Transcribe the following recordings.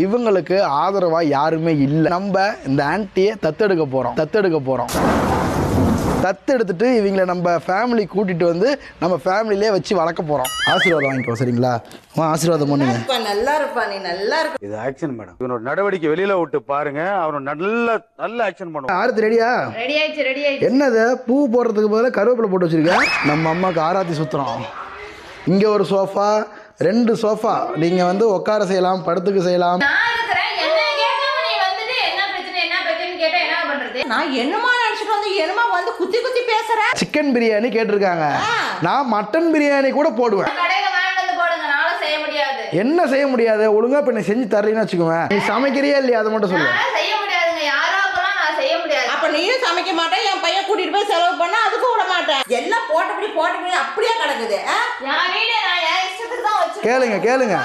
இவங்களுக்கு ஆதரவா யாருமே இல்லை. நம்ம இந்த ஆன்ட்டியை தத்தெடுக்க போறோம். தத்தெடுக்க போறோம். தத்தெடுத்துட்டு இவங்களை நம்ம ஃபேமிலி கூட்டிட்டு வந்து நம்ம ஃபேமிலிலே வச்சு வளர்க்க போறோம். ஆசீர்வாதம் வாங்கிக்கோ சரிங்களா? ஆசீர்வாதம் பண்ணுங்க. நல்லா இருப்பா நீ நல்லா இருப்ப இது ஆக்ஷன் மேடம் இவனோட நடவடிக்கை வெளியில விட்டு பாருங்க. அவனை நல்ல நல்ல ஆக்ஷன் பண்ணுவான் ஆரத்தி ரெடியா? ரெடி ஆயிடுச்சு ரெடி ஆயிடுச்சு. என்னது? பூ போடுறதுக்கு பதிலாக கருவேப்பிலை போட்டு வச்சிருக்கேன் நம்ம அம்மாவுக்கு ஆராத்தி சுத்துறோம். இங்க ஒரு சோஃபா ரெண்டு சோஃபா. நீங்க வந்து உட்கார செய்யலாம் படுத்துக்க செய்யலாம். நான் இருக்கிறேன். என்ன கேட்காம நீ வந்துட்டு என்ன பிரச்சனை? என்ன பிரச்சனைன்னு கேட்டா என்ன பண்றது? நான் என்னமா நினைச்சிட்டு வந்து என்னமா வந்து குத்தி குத்தி பேசுற? சிக்கன் பிரியாணி கேட்டிருக்காங்க. நான் மட்டன் பிரியாணி கூட போடுவேன். கடையில வாங்கிட்டு வந்து போடுங்க நாள செய்ய முடியாது. என்ன செய்ய முடியாது? ஒழுங்கா இப்ப நீ செஞ்சு தரலன்னு வச்சுக்குவேன் நீ சமைக்கிறியா இல்லையா? அதை மட்டும் சொல்லு. நான் செய்ய முடியாதுங்க. யாரா இருக்கலாம் நான் செய்ய முடியாது. அப்ப நீயும் சமைக்க மாட்டேன் என் பையன் கூட்டிட்டு போய் செலவு பண்ணா அதுக்கும் விட மாட்டேன். எல்லாம் போட்டபடி போட்டபடி அப்படியே கிடக்குது? என் வீடு நான் என் இஷ்டத்துக்கு தான் வச்சிருக்கேன் கேளுங்க கேளுங்க?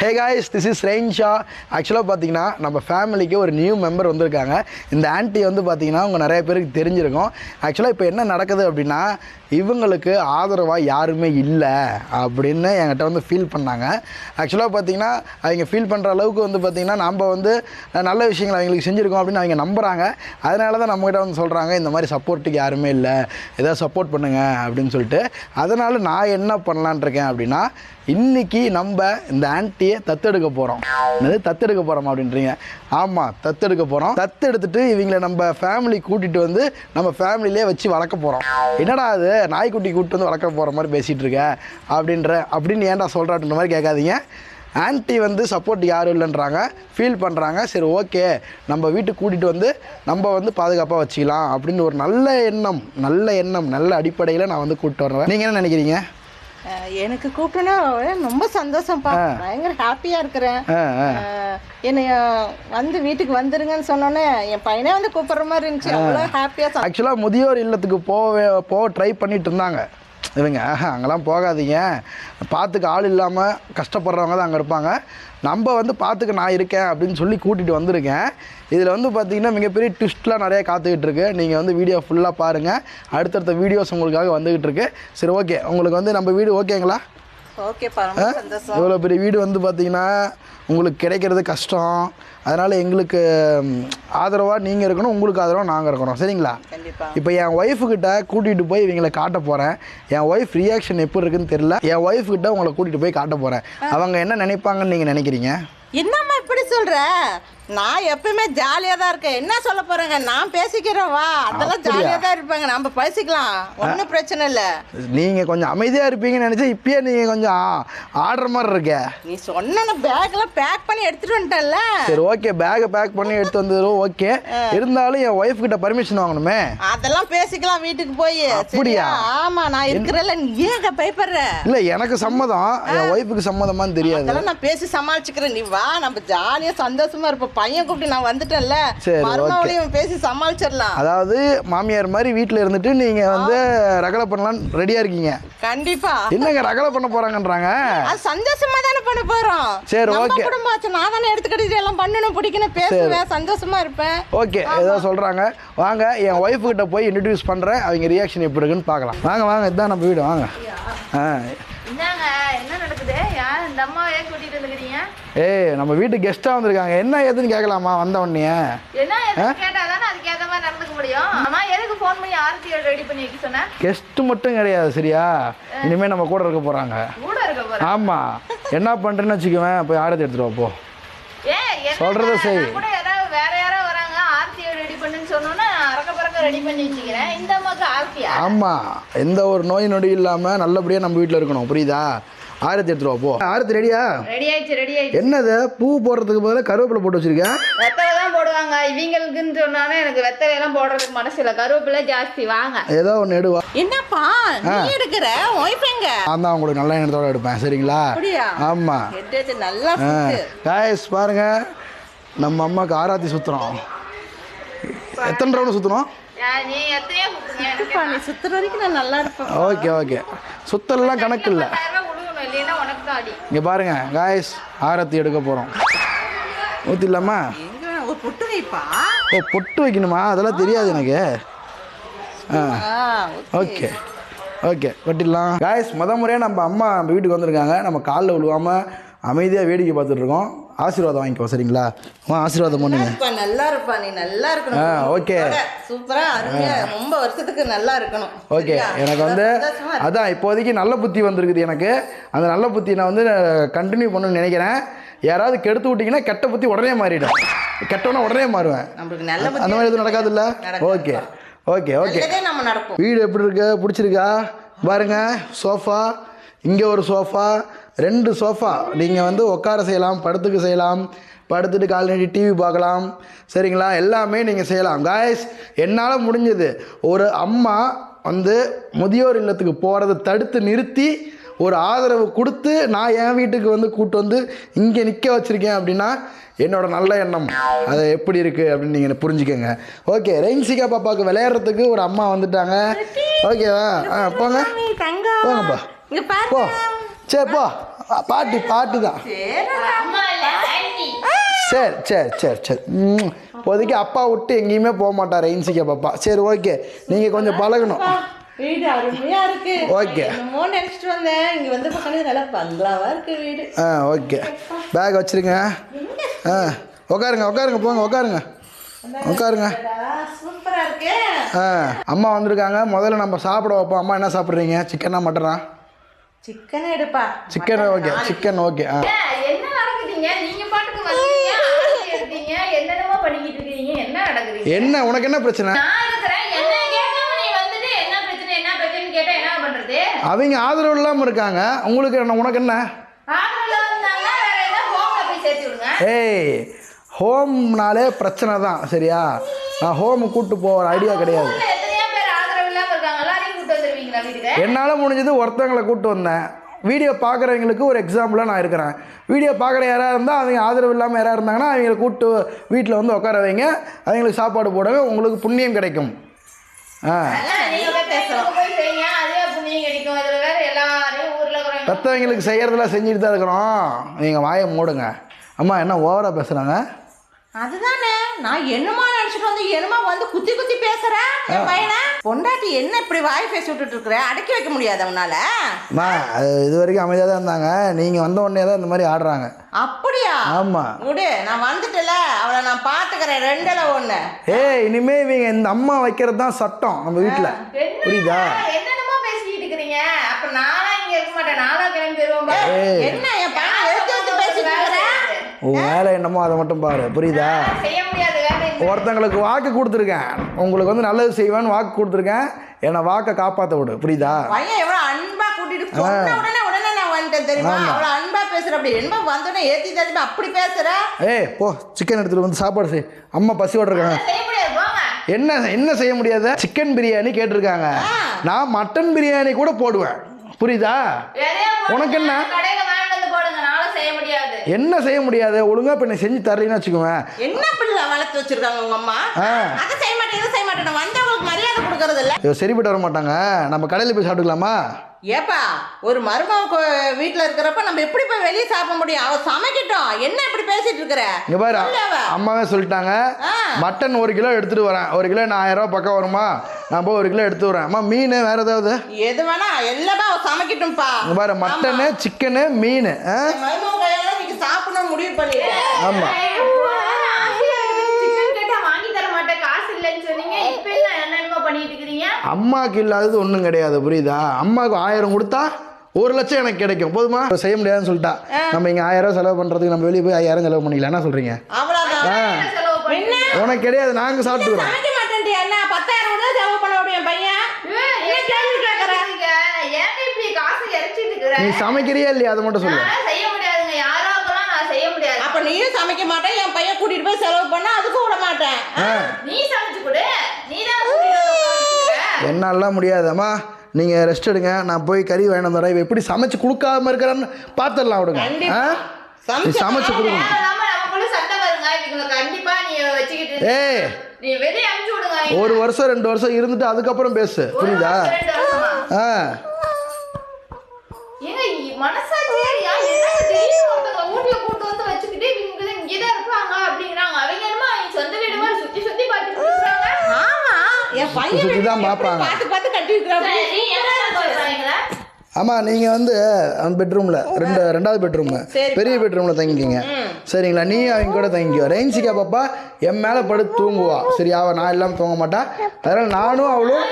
ஹே காய்ஸ் திஸ் இஸ் ரெயின்ஷா ஆக்சுவலாக பார்த்தீங்கன்னா நம்ம ஃபேமிலிக்கு ஒரு நியூ மெம்பர் வந்திருக்காங்க. இந்த ஆன்ட்டி வந்து பார்த்தீங்கன்னா அவங்க நிறைய பேருக்கு தெரிஞ்சிருக்கும். ஆக்சுவலாக இப்போ என்ன நடக்குது அப்படின்னா இவங்களுக்கு ஆதரவாக யாருமே இல்லை அப்படின்னு என்கிட்ட வந்து ஃபீல் பண்ணாங்க. ஆக்சுவலாக பார்த்தீங்கன்னா அவங்க ஃபீல் பண்ணுற அளவுக்கு வந்து பார்த்திங்கன்னா நம்ம வந்து நல்ல விஷயங்கள் அவங்களுக்கு செஞ்சுருக்கோம் அப்படின்னு அவங்க நம்புகிறாங்க அதனால தான் நம்மகிட்ட வந்து சொல்கிறாங்க இந்த மாதிரி சப்போர்ட்டுக்கு யாருமே இல்லை. ஏதாவது சப்போர்ட் பண்ணுங்கள் அப்படின்னு சொல்லிட்டு. அதனால் நான் என்ன பண்ணலான் இருக்கேன் அப்படின்னா இன்னைக்கு நம்ம இந்த ஆன்ட்டியை தத்தெடுக்க போகிறோம் என்னது? தத்தெடுக்க போகிறோம் அப்படின்றீங்க. ஆமாம் தத்தெடுக்க போகிறோம் தத்தெடுத்துட்டு இவங்களை நம்ம ஃபேமிலி கூட்டிகிட்டு வந்து நம்ம ஃபேமிலியிலே வச்சு வளர்க்க போகிறோம் என்னடா அது நாய்க்குட்டி கூப்பிட்டு வந்து வளர்க்க போகிற மாதிரி பேசிகிட்டு இருக்க? அப்படின்ற அப்படின்னு ஏன்டா சொல்கிற அப்படின்ற மாதிரி கேட்காதீங்க. ஆன்ட்டி வந்து சப்போர்ட் யாரும் இல்லைன்றாங்க. ஃபீல் பண்ணுறாங்க சரி ஓகே நம்ம வீட்டுக்கு கூட்டிகிட்டு வந்து நம்ம வந்து பாதுகாப்பாக வச்சுக்கலாம் அப்படின்னு ஒரு நல்ல எண்ணம் நல்ல எண்ணம் நல்ல அடிப்படையில் நான் வந்து கூப்பிட்டு வரேன். நீங்கள் என்ன நினைக்கிறீங்க? எனக்கு கூப்பிட்டனா ரொம்ப சந்தோஷம்ப்பா. பயங்கர ஹாப்பியா இருக்கிறேன். என்னைய வந்து வீட்டுக்கு வந்துருங்கன்னு சொன்னோன்னே என் பையனே வந்து கூப்பிடுற மாதிரி இருந்துச்சு. அவ்வளோ ஹாப்பியா ஆக்சுவலாக முதியோர் இல்லத்துக்கு போக போக ட்ரை பண்ணிட்டு இருந்தாங்க. இவங்க ஆஹா, அங்கெல்லாம் போகாதீங்க. பார்த்துக்க ஆள் இல்லாமல் கஷ்டப்படுறவங்க தான் அங்கே இருப்பாங்க. நம்ம வந்து பார்த்துக்க நான் இருக்கேன் அப்படின்னு சொல்லி கூட்டிகிட்டு வந்திருக்கேன். இதில் வந்து பார்த்திங்கன்னா மிகப்பெரிய ட்விஸ்ட்லாம் நிறைய காத்துக்கிட்டு இருக்கு. நீங்கள் வந்து வீடியோ ஃபுல்லாக பாருங்கள் அடுத்தடுத்த வீடியோஸ் உங்களுக்காக வந்துக்கிட்டு இருக்கு. சரி ஓகே உங்களுக்கு வந்து நம்ம வீடு ஓகேங்களா இவ்வளோ பெரிய வீடு வந்து பார்த்தீங்கன்னா உங்களுக்கு கிடைக்கிறது கஷ்டம். அதனால் எங்களுக்கு ஆதரவாக நீங்கள் இருக்கணும் உங்களுக்கு ஆதரவாக நாங்கள் இருக்கிறோம் சரிங்களா? இப்போ என் ஒய்ஃபு கிட்ட கூட்டிகிட்டு போய் இவங்களை காட்ட போகிறேன் என் ஒய்ஃப் ரியாக்ஷன் எப்படி இருக்குன்னு தெரியல. என் ஒய்ஃப் கிட்ட உங்களை கூட்டிகிட்டு போய் காட்ட போகிறேன் அவங்க என்ன நினைப்பாங்கன்னு நீங்கள் நினைக்கிறீங்க? என்னம்மா இப்படி சொல்ற? நான் எப்பவுமே ஜாலியா தான் இருக்கேன். என்ன சொல்ல போறேங்க? நான் பேசிக்கிறேன் வா. அதெல்லாம் அப்படியா? ஜாலியா தான் இருப்பாங்க. நம்ம பேசிக்கலாம். ஒன்றும் பிரச்சனை இல்லை. நீங்கள் கொஞ்சம் அமைதியாக இருப்பீங்கன்னு நினச்சா இப்பயே நீங்கள் கொஞ்சம் ஆடுற மாதிரி இருக்க. நீ சொன்ன பேக்கெல்லாம் பேக் பண்ணி எடுத்துட்டு வந்துட்டேன்ல. சரி ஓகே பேக்கை பேக் பண்ணி எடுத்து வந்ததும் ஓகே இருந்தாலும் என் ஒய்ஃப் கிட்ட பர்மிஷன் வாங்கணுமே? அதெல்லாம் பேசிக்கலாம் வீட்டுக்கு போய். அப்படியா? ஆமா நான் இருக்கிறேன்ல. நீ ஏங்க பயப்படுற? இல்லை எனக்கு சம்மதம். என் ஒய்ஃபுக்கு சம்மதமான்னு தெரியாது. அதெல்லாம் நான் பேசி சமாளிச்சுக்கிறேன். நீ வா நம்ம ஜாலியா சந்தோஷமா இருப்போம். பையன் கூப்பிட்டு நான் வந்துட்டேன்ல. சரி, மறுநாளையும் பேசி சமாளிச்சிடலாம். அதாவது மாமியார் மாதிரி வீட்டில் இருந்துட்டு நீங்கள் வந்து ரகலை பண்ணலான்னு ரெடியாக இருக்கீங்க. கண்டிப்பா. என்னங்க ரகலை பண்ண போகிறாங்கன்றாங்க அது சந்தோஷமா தானே பண்ண போறோம். சரி, நம்ம okay. குடும்பம் ஆச்சு நான் தானே எடுத்துக்கிட்டு எல்லாம் பண்ணணும் பிடிக்கணும் பேசுவேன் சந்தோஷமா இருப்பேன். ஓகே ஏதோ சொல்கிறாங்க வாங்க என் ஒய்ஃபு கிட்ட போய் இன்ட்ரடியூஸ் பண்ணுறேன் அவங்க ரியாக்ஷன் எப்படி இருக்குன்னு பார்க்கலாம். வாங்க வாங்க இதுதான் நம்ம வீடு வாங்க. ஆ. என்ன நடக்குது? யார் இந்த அம்மாவே கூட்டிட்டு வந்துக்கிறீங்க? ஏய் நம்ம வீட்டுக்கு கெஸ்ட்டாக வந்திருக்காங்க. என்ன ஏதுன்னு கேட்கலாமா வந்த உடனே. கெஸ்ட்டு மட்டும் கிடையாது சரியா? இனிமேல் நம்ம கூட இருக்க போகிறாங்க ஆமாம் என்ன பண்ணுறேன்னு வச்சுக்குவேன். போய் ஆரத்தி எடுத்துட்டு போ. சொல்றத செய். ஆமாம் எந்த ஒரு நோய் நொடி இல்லாமல் நல்லபடியாக நம்ம வீட்டில் இருக்கணும். புரியுதா? ஆரத்தி எடுத்துட்டு வா போ. ஆரத்தி ரெடியா? ரெடி ஆயிடுச்சு ரெடி ஆயிடுச்சு என்னது? பூ போடுறதுக்கு பதிலாக கருவேப்பிலை போட்டு வச்சிருக்கேன். வெத்தலை தான் போடுவாங்க. இவங்களுக்குன்னு சொன்னானே எனக்கு வெத்தலை எல்லாம் போடுறதுக்கு மனசு இல்லை. கருவேப்பிலை ஜாஸ்தி வாங்க. ஏதோ ஒன்று எடுவா என்னப்பா நீ எடுக்கிற? ஒய்ஃப் எங்க? நான் தான் உங்களுக்கு நல்ல எண்ணத்தோட எடுப்பேன் சரிங்களா? அப்படியா? ஆமாம் எட்டு நல்லா. காய்ஸ் பாருங்க. நம்ம அம்மாவுக்கு ஆராத்தி சுற்றுறோம் எத்தனை ரவுண்டு சுற்றுறோம் யா- நீ சுத்துற வரைக்கும் நான் நல்லா இருப்பேன். Okay okay. சுத்தல்லாம் கணக்கு இல்லை. இங்கே பாருங்க காய்ஸ் ஆரத்தி எடுக்க போகிறோம் ஊற்றிடலாமா எங்க? ஒரு புட்டு வைப்பா? ஓ பொட்டு வைக்கணுமா? அதெல்லாம் தெரியாது எனக்கு. ஆ ஓகே. ஓகே. வெட்டிடலாம். காய்ஸ் முத முறையாக நம்ம அம்மா நம்ம வீட்டுக்கு வந்திருக்காங்க. நம்ம காலில் விழுவாமல் அமைதியாக வேடிக்கை பார்த்துட்டு இருக்கோம். ஆசீர்வாதம் வாங்கிக்கோ சரிங்களா? அம்மா ஆசீர்வாதம் பண்ணுங்க. நல்லா இருப்பா நீ நல்லா இருக்கணும். ஆ, okay. சூப்பரா அருமையா ரொம்ப வருஷத்துக்கு நல்லா இருக்கணும். ஓகே? எனக்கு வந்து. அதான் இப்போதைக்கு நல்ல புத்தி வந்திருக்குது எனக்கு. அந்த நல்ல புத்தி நான் வந்து கண்டினியூ பண்ணணும்னு நினைக்கிறேன். யாராவது கெடுத்து விட்டீங்கன்னா கெட்ட புத்தி உடனே மாறிடும். கெட்டவனா உடனே மாறுவேன். நம்மளுக்கு நல்ல அந்த மாதிரி எதுவும் நடக்காதுல்ல? நடக்காது. Okay okay okay. நம்ம நடப்போம் வீடு எப்படி இருக்கு? பிடிச்சிருக்கா? பாருங்க சோஃபா. இங்கே ஒரு சோஃபா. ரெண்டு சோஃபா. நீங்கள் வந்து உட்கார செய்யலாம் படுத்துக்க செய்யலாம் படுத்துட்டு கால் நீட்டி டிவி பார்க்கலாம். சரிங்களா? எல்லாமே நீங்கள் செய்யலாம். காய்ஸ் என்னால் முடிஞ்சது. ஒரு அம்மா வந்து முதியோர் இல்லத்துக்கு போகிறத தடுத்து நிறுத்தி ஒரு ஆதரவு கொடுத்து நான் என் வீட்டுக்கு வந்து கூட்டு வந்து இங்கே நிற்க வச்சுருக்கேன் அப்படின்னா என்னோட நல்ல எண்ணம். அது எப்படி இருக்குது அப்படின்னு நீங்கள் புரிஞ்சுக்கோங்க. ஓகே ரெயின்சிகா பாப்பாவுக்கு விளையாடுறதுக்கு ஒரு அம்மா வந்துட்டாங்க. ஓகேவா ஆ போங்க. போங்கப்பா. போ. சரி போ. பாட்டி பாட்டி தான். சரி சரி சரி சரி. ம். இப்போதைக்கு அப்பா விட்டு எங்கேயுமே போக மாட்டார் ரெயின்சிகா பாப்பா. சரி ஓகே. நீங்கள் கொஞ்சம் பழகணும். வீடு அருமையா இருக்கு. Okay. என்னமோ நினைச்சிட்டு வந்தேன். இங்க வந்து பக்கத்துல நல்லா பங்களாவா இருக்கு வீடு. ஆ ஓகே. பேக் வச்சுருங்க. ஆ உட்காருங்க உட்காருங்க போங்க உட்காருங்க உட்காருங்க சூப்பரா இருக்கு. ஆ அம்மா வந்திருக்காங்க. முதல்ல நம்ம சாப்பிட வைப்போம். அம்மா என்ன சாப்பிட்றீங்க? சிக்கனா மட்டனா? சிக்கன் எடுப்பா. சிக்கன் ஓகே சிக்கன் ஓகே ஆ. என்ன நடக்குதுங்க நீங்க பாட்டுக்கு வந்தீங்க எடுத்தீங்க என்னென்னமோ பண்ணிக்கிட்டு இருக்கீங்க. என்ன நடக்குதுங்க என்ன உனக்கு என்ன பிரச்சனை? நான் இருக்கிறேன். என்ன கேட்காம நீ வந்துட்டு என்ன பிரச்சனை என்ன பிரச்சனைன்னு கேட்டா என்ன பண்றது? அவங்க ஆதரவு இல்லாமல் இருக்காங்க. உங்களுக்கு என்ன உனக்கு என்ன? ஆதரவுல வந்தாங்கன்னா வேற ஏதாவது ஹோம்ல போய் சேர்த்து விடுங்க. ஏய் ஹோம்னாலே பிரச்சனை தான் சரியா? நான் ஹோம் கூட்டு போகிற ஐடியா கிடையாது ஊர்ல எத்தனையோ பேர் ஆதரவு இல்லாம இருக்காங்க எல்லாரையும் கூட்டு வந்துருவீங்களா வீட்டுக்கு என்னால் முடிஞ்சது ஒருத்தவங்களை கூப்பிட்டு வந்தேன். வீடியோ பார்க்குறவங்களுக்கு ஒரு எக்ஸாம்பிளாக நான் இருக்கிறேன். வீடியோ பார்க்குற யாராக இருந்தால் அவங்க ஆதரவு இல்லாமல் யாராக இருந்தாங்கன்னா அவங்கள கூப்பிட்டு வீட்டில் வந்து உட்கார வைங்க. அவங்களுக்கு சாப்பாடு போடுங்க. உங்களுக்கு புண்ணியம் கிடைக்கும். ஆ. மற்றவங்களுக்கு செய்கிறதெல்லாம் செஞ்சுட்டு தான் இருக்கிறோம். நீங்கள் வாயை மூடுங்க. அம்மா என்ன ஓவராக பேசுகிறாங்க அதுதானே. நான் என்னமா நினைச்சிட்டு வந்து என்னமா வந்து குத்தி குத்தி பேசுறேன் என் பையனை? பொண்டாட்டி என்ன இப்படி வாய் பேசி விட்டுட்டு இருக்கிற? அடக்கி வைக்க முடியாது அவனால. அம்மா அது இது வரைக்கும் அமைதியாக தான் இருந்தாங்க. நீங்கள் வந்த உடனே தான் இந்த மாதிரி ஆடுறாங்க. அப்படியா? ஆமாம் விடு நான் வந்துட்டல. அவளை நான் பாத்துக்கிறேன். ரெண்டுல ஒண்ணு. ஏய் இனிமே இவங்க இந்த அம்மா வைக்கிறது தான் சட்டம் நம்ம வீட்டில் புரியுதா? என்னென்னமோ பேசிக்கிட்டு இருக்கிறீங்க. அப்ப நானா இங்க இருக்க மாட்டேன். நானா கிளம்பி வருவோம் என்ன என் பையன் எடுத்து எடுத்து பேசிட்டு இருக்கிற உன் வேலை என்னமோ அதை மட்டும் பாரு. புரியுதா? ஒருத்தங்களுக்கு வாக்கு கொடுத்துருக்கேன். உங்களுக்கு வந்து நல்லது செய்வேன்னு வாக்கு கொடுத்துருக்கேன். என்னை வாக்கை காப்பாற்ற விடு. புரியுதா? அன்பா கூட்டிட்டு உடனே நான் வந்துட்டேன் தெரியுமா? அவ்வளவு அன்பா பேசுற அப்படி என்ன வந்தோடனே ஏத்தி தெரியுமா அப்படி பேசுற? ஏய் போ சிக்கன் எடுத்துகிட்டு வந்து சாப்பாடு செய். அம்மா பசி இருக்காங்க செய்ய முடியாது போங்க. என்ன என்ன செய்ய முடியாத? சிக்கன் பிரியாணி கேட்டிருக்காங்க. நான் மட்டன் பிரியாணி கூட போடுவேன். புரியுதா. உனக்கு என்ன? கடையில வாங்கிட்டு வந்து போடுங்க நாள செய்ய முடியாது என்ன செய்ய முடியாது? ஒழுங்கா இப்போ நீ செஞ்சு தரலன்னு வச்சுக்குவேன் என்ன பிள்ளை வளர்த்து வச்சிருக்காங்க உங்க அம்மா. அதை செய்ய மாட்டேன் இதை செய்ய மாட்டேன். வந்தவங்களுக்கு மரியாதை கொடுக்கறது இல்ல. இவ சரிப்பட்டு வர மாட்டாங்க. நம்ம கடையில் போய் சாப்பிட்டுக்கலாமா? ஏப்பா ஒரு மருமக வீட்டுல இருக்கிறப்ப நம்ம எப்படி போய் வெளியே சாப்பிட முடியும்? அவ சமைக்கட்டும். என்ன இப்படி பேசிட்டு இருக்கிற? இங்க பாரு. அம்மாவே சொல்லிட்டாங்க. மட்டன் ஒரு கிலோ எடுத்துட்டு வரேன். ஒரு கிலோ நான் ஆயிரம் ரூபாய் பக்கம் வருமா? நான் போய் ஒரு கிலோ எடுத்து வரேன். அம்மா மீன் வேற ஏதாவது? எது வேணா எல்லாமே அவ சமைக்கட்டும்பா இங்க பாரு மட்டனு சிக்கனு மீன் சாப்பிடணும் முடிவு பண்ணிட்டேன். ஆமா. சிக்கன் கேட்டா வாங்கி தர மாட்டேன். காசு இல்லைன்னு சொன்னீங்க. இப்ப என்ன என்னென்னமோ பண்ணிட்டு இருக்கிறீங்க? அம்மாவுக்கு இல்லாதது ஒன்றும் கிடையாது. புரியுதா? அம்மாவுக்கு ஆயிரம் கொடுத்தா ஒரு லட்சம் எனக்கு கிடைக்கும். போதுமா? செய்ய முடியாதுன்னு சொல்லிட்டா. நம்ம இங்கே ஆயிரம் செலவு பண்ணுறதுக்கு நம்ம வெளியே போய் ஐயாயிரம் செலவு பண்ணிக்கலாம். என்ன சொல்கிறீங்க உனக்கு கிடையாது. நாங்கள் சாப்பிட்டுக்கிறோம். நீ சமைக்கிறியா இல்லையா? அதை மட்டும் சொல்லு நான் செய்ய முடியாதுங்க யாராக்கெல்லாம் நான் செய்ய முடியாது அப்ப நீயும் சமைக்க மாட்டேன் என் பையன் கூட்டிட்டு போய் செலவு பண்ணா அதுக்கும் விட மாட்டேன். நீ சமைச்சு கொடு. நீ தான் முடியாதம்மா. நீங்கள் ரெஸ்ட் எடுங்க. நான் போய் கறி வந்துடுறேன் இவ எப்படி சமைச்சு கொடுக்காம இருக்கிறான்னு பார்த்துடலாம் விடுங்க. சமைச்சு வச்சுக்கிட்டு ஏய் ஒரு வருஷம் ரெண்டு வருஷம் இருந்துட்டு அதுக்கப்புறம் பேசு. புரியுதா ரெண்டு வருஷமா ஆ ஏங்க இ- மனசாட்சியே யா என்ன திடீர்னு ஒருத்தவங்க ஊட்டிய கூட்டு வந்து வச்சுக்கிட்டு இவங்க இங்கதான் இருப்பாங்க அப்படிங்கிறாங்க அவங்க என்னமோ அவங்க சொந்த வீடு மாதிரி சுத்தி சுத்தி பார்த்துட்டு இருக்காங்க சுத்தி தான் பார்ப்பாங்க. ஆமாம் நீங்கள் வந்து அந்த பெட்ரூமில் ரெண்டு ரெண்டாவது பெட்ரூம். பெரிய பெட்ரூமில் தங்கிக்கிங்க. சரிங்களா? நீ அவங்க கூட தங்கிக்கோ. ரெயின்சிக்கா பாப்பா என் மேலே படுத்து தூங்குவா. சரி அவள் நான் இல்லாமல் தூங்க மாட்டா. அதனால் நானும் அவளும்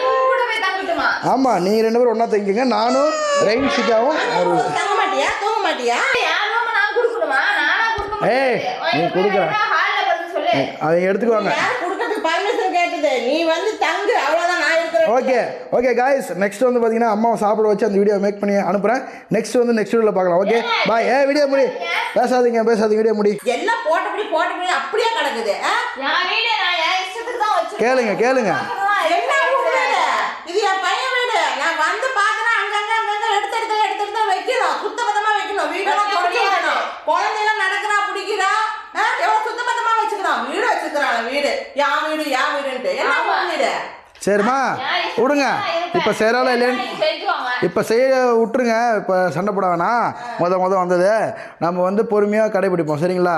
ஆமாம் நீ ரெண்டு பேரும் ஒன்றா தங்கிக்கங்க. நானும் ரெயின்சிக்காவும் ஒரு தங்க மாட்டியா? தூங்க மாட்டியா? என் room நான் கொடுக்கணுமா? நானா கொடுக்க ஏய், நீ கொடுக்குற. ஹால்ல படுக்க சொல்லு. அவங்க எடுத்துக்குவாங்க யார் கொடுக்கறதுக்கு பர்மிஷன் கேட்டது நீ வந்து தங்கு அவ்வளவுதான் நான் இருக்கிறேன். ஓகே ஓகே காய்ஸ் நெக்ஸ்ட் வந்து பார்த்தீங்கன்னா அம்மாவை சாப்பிட வச்சு அந்த வீடியோ மேக் பண்ணி அனுப்புகிறேன் நெக்ஸ்ட் வந்து நெக்ஸ்ட் வீடியோவில் பார்க்கலாம் ஓகே பாய் ஏ வீடியோ முடி. பேசாதீங்க பேசாதீங்க வீடியோ முடி. எல்லாம் போட்டபடி போட்டபடி அப்படியே கிடக்குது ஆ? என் வீடு நான் என் இஷ்டத்துக்கு தான் வச்சிருக்கேன் கேளுங்க கேளுங்க என்ன வீடு இது? இது என் பையன் வீடு நான் வந்து பார்க்கறேன் அங்கங்க அங்கங்க எடுத்து எடுத்து எடுத்து எடுத்து வைக்கணும் சுத்தபத்தமா வைக்கணும் வீடெல்லாம் தொடச்சி வைக்கணும் குழந்தைலாம் நடக்கிறா பிடிக்கிறா ஆ? எவ்வளவு சுத்தபத்தமா வச்சுக்கிறான் வீடு வச்சுக்கிறான் வீடு யா வீடு யா வீடுன்ட்டு என்ன ஆமா. வீடு சரிம்மா விடுங்க இப்போ செய்கிறாலும் இல்லைன்னு இப்போ செய்ய விட்டுருங்க. இப்போ சண்டை போட வேணாம். முத மொதல் வந்தது. நம்ம வந்து பொறுமையாக கடைபிடிப்போம். சரிங்களா?